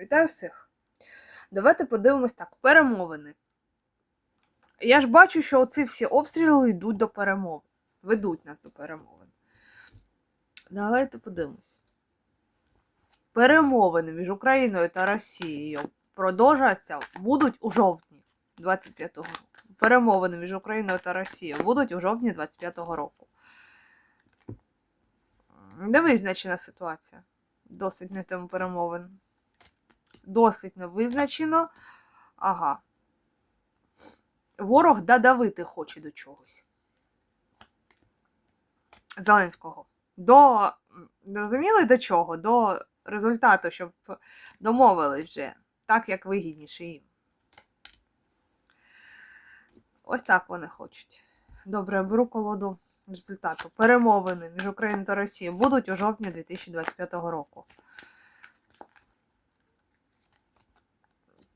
Вітаю всіх. Давайте подивимось так. Перемовини. Я ж бачу, що оці всі обстріли йдуть до перемовин. Ведуть нас до перемовин. Давайте подивимось. Перемовини між Україною та Росією продовжаться будуть у жовтні 25-го року. Перемовини між Україною та Росією будуть у жовтні 25-го року. Невизначена ситуація. Досить на тему перемовин. Досить невизначено. Ага. Ворог додавити хоче до чогось. Зеленського. До. Розуміли до чого? До результату, щоб домовились вже так, як вигідніше їм. Ось так вони хочуть. Добре, беру колоду результату. Перемовини між Україною та Росією будуть у жовтні 2025 року.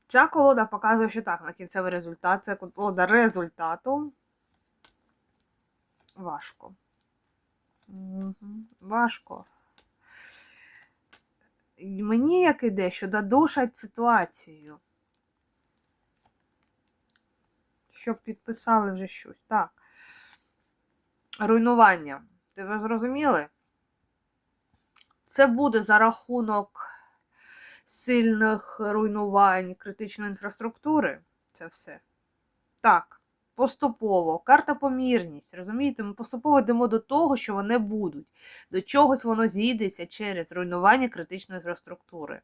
Ця колода показує, що так, на кінцевий результат. Це колода результату. Важко. Важко. Мені як іде, що додушать ситуацію. Щоб підписали вже щось. Так. Руйнування. Ти ви зрозуміли? Це буде за рахунок сильних руйнувань критичної інфраструктури. Це все. Так, поступово. Карта помірність. Розумієте, ми поступово йдемо до того, що вони будуть. До чогось воно зійдеться через руйнування критичної інфраструктури.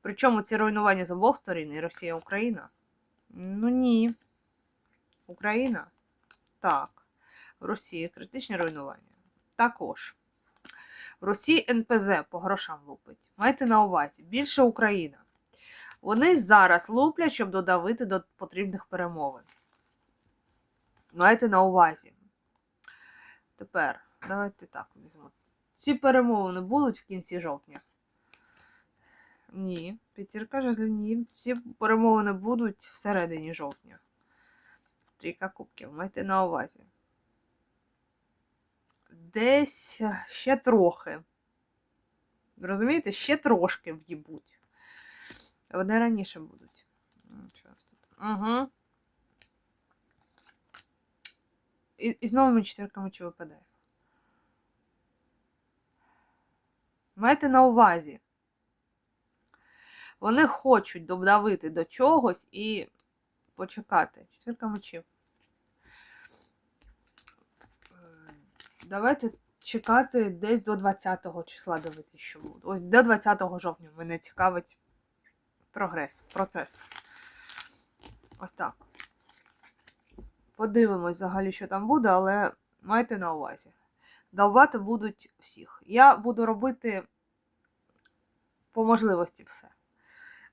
Причому ці руйнування з обох сторін і Росія, Україна. Ну ні. Україна? Так. В Росії критичні руйнування. Також. Росії НПЗ по грошам лупить. Майте на увазі, більше Україна. Вони зараз луплять, щоб додавити до потрібних перемовин. Майте на увазі. Тепер, давайте так візьмемо. Ці перемовини будуть в кінці жовтня? Ні. П'ятірка жезлів ні. Ці перемовини будуть всередині жовтня. Трійка кубків, майте на увазі. Десь ще трохи. Розумієте, ще трошки в'їбуть. Вони раніше будуть. Угу. І, і з новими четвірками чи випадає. Майте на увазі. Вони хочуть додавити до чогось і почекати. Четвірка мечів. Давайте чекати десь до 20 числа дивитися, що буде. Ось до 20 жовтня мене цікавить прогрес, процес. Ось так. Подивимось взагалі, що там буде, але майте на увазі. Долбати будуть всіх. Я буду робити по можливості все.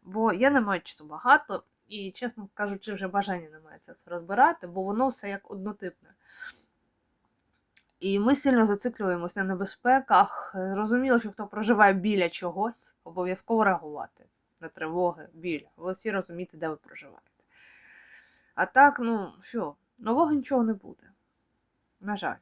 Бо я не маю часу багато, і, чесно кажучи, вже бажання немає це все розбирати, бо воно все як однотипне. І ми сильно зациклюємось на небезпеках. Зрозуміло, що хто проживає біля чогось, обов'язково реагувати на тривоги біля. Ви всі розумієте, де ви проживаєте. А так, ну що, нового нічого не буде. На жаль.